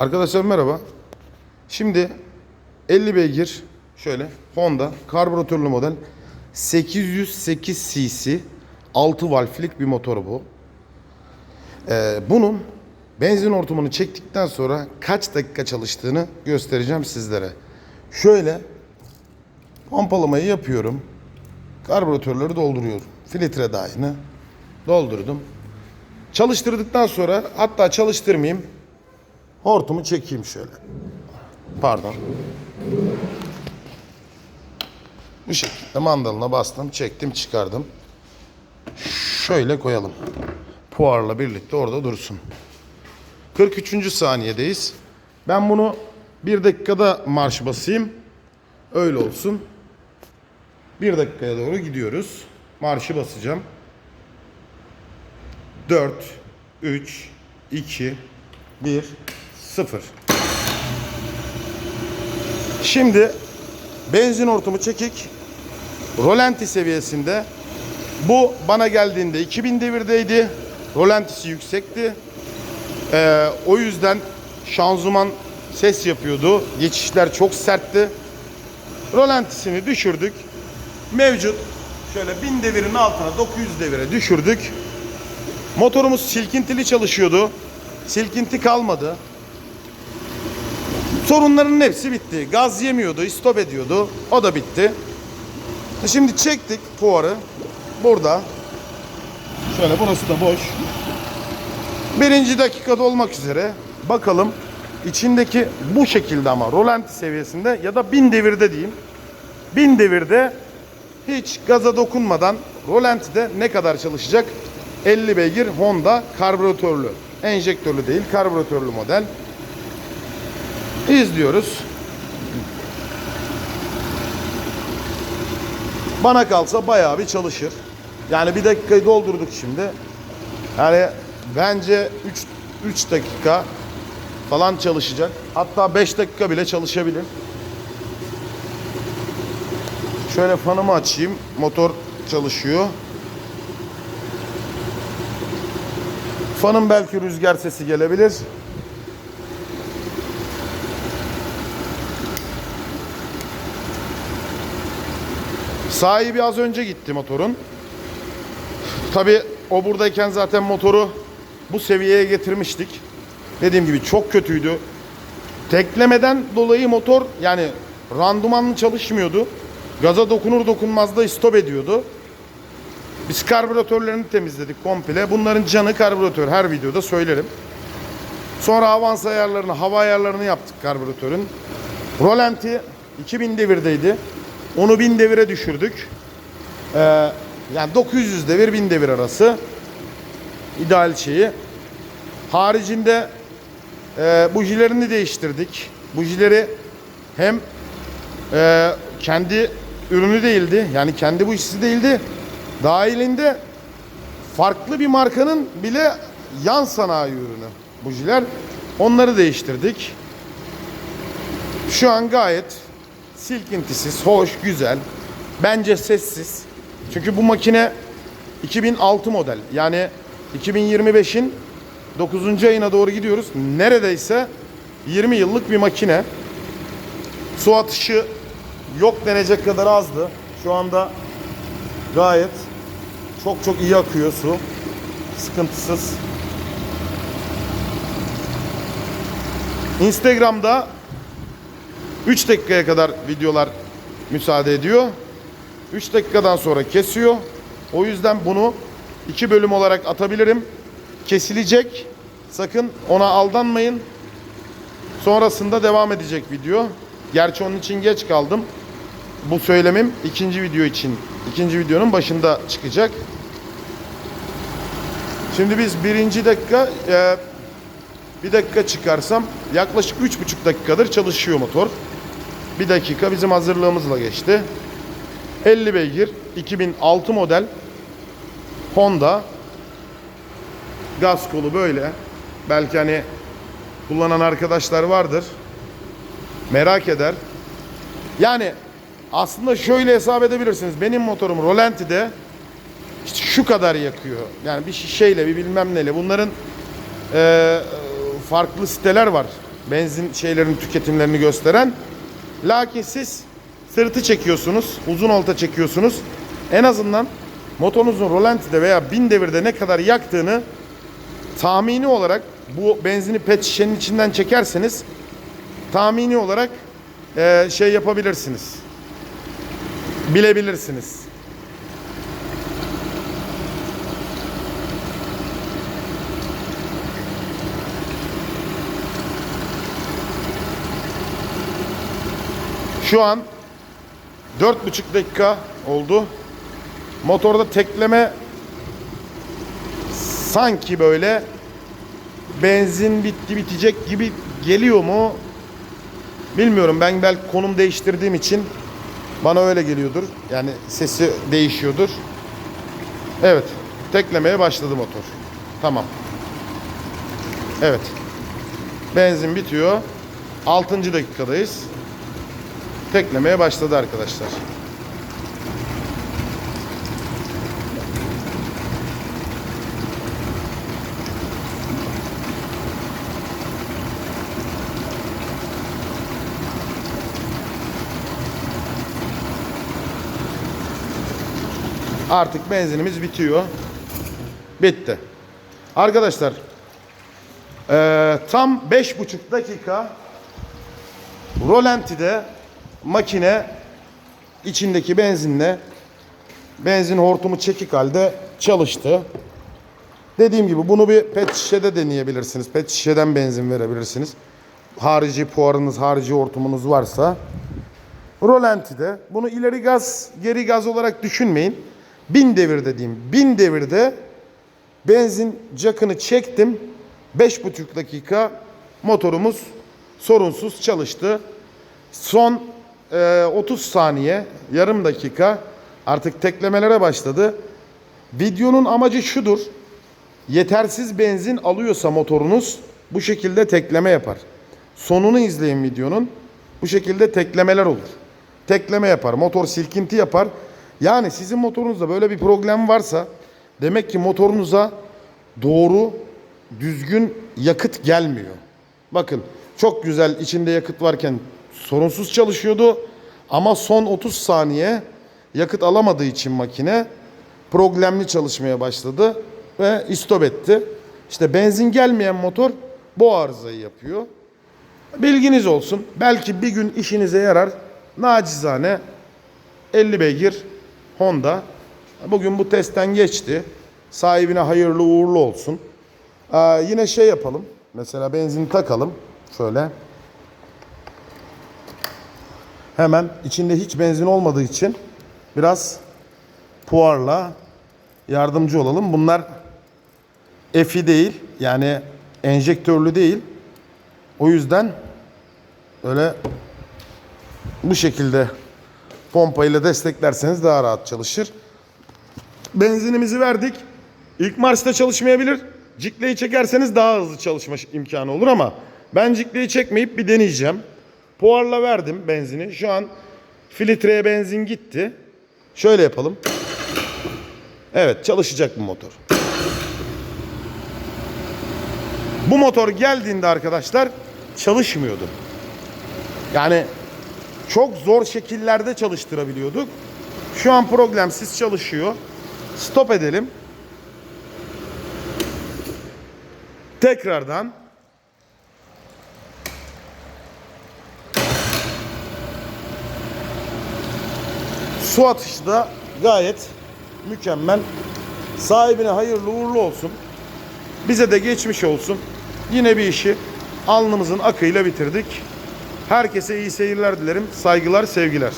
Arkadaşlar merhaba. Şimdi 50 beygir şöyle Honda karbüratörlü model 808 cc 6 valflik bir motor bu. Ee, bunun benzin hortumunu çektikten sonra kaç dakika çalıştığını göstereceğim sizlere. Şöyle pompalamayı yapıyorum. Karbüratörleri dolduruyorum. Filtre de. Doldurdum. Çalıştırdıktan sonra hatta çalıştırmayayım. Hortumu çekeyim şöyle. Pardon. Bu şekilde mandalına bastım, çektim, çıkardım. Şöyle koyalım. Puarla birlikte orada dursun. 43. saniyedeyiz. Ben bunu bir dakikada marş basayım. Öyle olsun. Bir dakikaya doğru gidiyoruz. Marşı basacağım. 4, 3, 2, 1, 0. Şimdi benzin hortumu çekik. Rolanti seviyesinde. Bu bana geldiğinde 2000 devirdeydi. Rolantisi yüksekti. Ee, o yüzden şanzıman ses yapıyordu. Geçişler çok sertti. Rolantisini düşürdük. Mevcut şöyle 1000 devirin altına 900 devire düşürdük. Motorumuz silkintili çalışıyordu. Silkinti kalmadı. Sorunların hepsi bitti. Gaz yemiyordu, istop ediyordu. O da bitti. Şimdi çektik fuarı. Burada. Şöyle burası da boş. Birinci dakikada olmak üzere. Bakalım içindeki bu şekilde ama rolanti seviyesinde ya da bin devirde diyeyim. Bin devirde hiç gaza dokunmadan rolantide ne kadar çalışacak? 50 beygir Honda karbüratörlü. Enjektörlü değil, karbüratörlü model. İzliyoruz. Bana kalsa bayağı bir çalışır. Yani bir dakikayı doldurduk şimdi. Yani bence 3 3 dakika falan çalışacak. Hatta 5 dakika bile çalışabilir. Şöyle fanımı açayım. Motor çalışıyor. Fanın belki rüzgar sesi gelebilir. Sahibi az önce gitti motorun. Tabi o buradayken zaten motoru bu seviyeye getirmiştik. Dediğim gibi çok kötüydü. Teklemeden dolayı motor yani randımanlı çalışmıyordu. Gaza dokunur dokunmaz da istop ediyordu. Biz karbüratörlerini temizledik komple. Bunların canı karbüratör. Her videoda söylerim. Sonra avans ayarlarını, hava ayarlarını yaptık karbüratörün. Rolanti 2000 devirdeydi. Onu 1000 devire düşürdük. Ee, yani 900 devir 1000 devir arası. ideal şeyi. Haricinde e, bujilerini değiştirdik. Bujileri hem e, kendi ürünü değildi. Yani kendi bujisi değildi. Dahilinde farklı bir markanın bile yan sanayi ürünü bujiler. Onları değiştirdik. Şu an gayet silkintisiz, hoş, güzel. Bence sessiz. Çünkü bu makine 2006 model. Yani 2025'in 9. ayına doğru gidiyoruz. Neredeyse 20 yıllık bir makine. Su atışı yok denecek kadar azdı. Şu anda gayet çok çok iyi akıyor su. Sıkıntısız. Instagram'da 3 dakikaya kadar videolar müsaade ediyor. 3 dakikadan sonra kesiyor. O yüzden bunu iki bölüm olarak atabilirim. Kesilecek. Sakın ona aldanmayın. Sonrasında devam edecek video. Gerçi onun için geç kaldım. Bu söylemim ikinci video için, ikinci videonun başında çıkacak. Şimdi biz birinci dakika, e, bir dakika çıkarsam yaklaşık üç buçuk dakikadır çalışıyor motor. Bir dakika bizim hazırlığımızla geçti. 50 beygir 2006 model Honda gaz kolu böyle. Belki hani kullanan arkadaşlar vardır. Merak eder. Yani aslında şöyle hesap edebilirsiniz. Benim motorum Rolanti'de işte şu kadar yakıyor. Yani bir şişeyle bir bilmem neyle. Bunların eee, farklı siteler var. Benzin şeylerin tüketimlerini gösteren. Lakin siz sırtı çekiyorsunuz, uzun olta çekiyorsunuz. En azından motorunuzun rolantide veya bin devirde ne kadar yaktığını tahmini olarak bu benzini pet şişenin içinden çekerseniz tahmini olarak eee, şey yapabilirsiniz. Bilebilirsiniz. Şu an 4,5 dakika oldu. Motorda tekleme sanki böyle benzin bitti bitecek gibi geliyor mu? Bilmiyorum ben belki konum değiştirdiğim için bana öyle geliyordur. Yani sesi değişiyordur. Evet. Teklemeye başladı motor. Tamam. Evet. Benzin bitiyor. 6. dakikadayız. Teklemeye başladı arkadaşlar. Artık benzinimiz bitiyor. Bitti. Arkadaşlar eee, tam 5,5 dakika rolantide makine içindeki benzinle benzin hortumu çekik halde çalıştı. Dediğim gibi bunu bir pet şişede deneyebilirsiniz. Pet şişeden benzin verebilirsiniz. Harici puarınız, harici hortumunuz varsa. Rolantide bunu ileri gaz, geri gaz olarak düşünmeyin. Bin devir dediğim, bin devirde benzin cakını çektim. 5,5 dakika motorumuz sorunsuz çalıştı. Son 30 saniye, yarım dakika artık teklemelere başladı. Videonun amacı şudur. Yetersiz benzin alıyorsa motorunuz bu şekilde tekleme yapar. Sonunu izleyin videonun. Bu şekilde teklemeler olur. Tekleme yapar, motor silkinti yapar. Yani sizin motorunuzda böyle bir problem varsa demek ki motorunuza doğru, düzgün yakıt gelmiyor. Bakın çok güzel içinde yakıt varken sorunsuz çalışıyordu. Ama son 30 saniye yakıt alamadığı için makine problemli çalışmaya başladı ve istop etti. İşte benzin gelmeyen motor bu arızayı yapıyor. Bilginiz olsun. Belki bir gün işinize yarar. Nacizane 50 beygir Honda. Bugün bu testten geçti. Sahibine hayırlı uğurlu olsun. Aa, yine şey yapalım. Mesela benzin takalım. Şöyle. Hemen içinde hiç benzin olmadığı için biraz puarla yardımcı olalım. Bunlar efi değil. Yani enjektörlü değil. O yüzden öyle bu şekilde pompayla desteklerseniz daha rahat çalışır. Benzinimizi verdik. İlk marşta çalışmayabilir. Cikleyi çekerseniz daha hızlı çalışma imkanı olur ama ben cikleyi çekmeyip bir deneyeceğim. Puarla verdim benzini. Şu an filtreye benzin gitti. Şöyle yapalım. Evet çalışacak bu motor. Bu motor geldiğinde arkadaşlar çalışmıyordu. Yani çok zor şekillerde çalıştırabiliyorduk. Şu an problemsiz çalışıyor. Stop edelim. Tekrardan Su atışı da gayet mükemmel. Sahibine hayırlı uğurlu olsun. Bize de geçmiş olsun. Yine bir işi alnımızın akıyla bitirdik. Herkese iyi seyirler dilerim. Saygılar, sevgiler.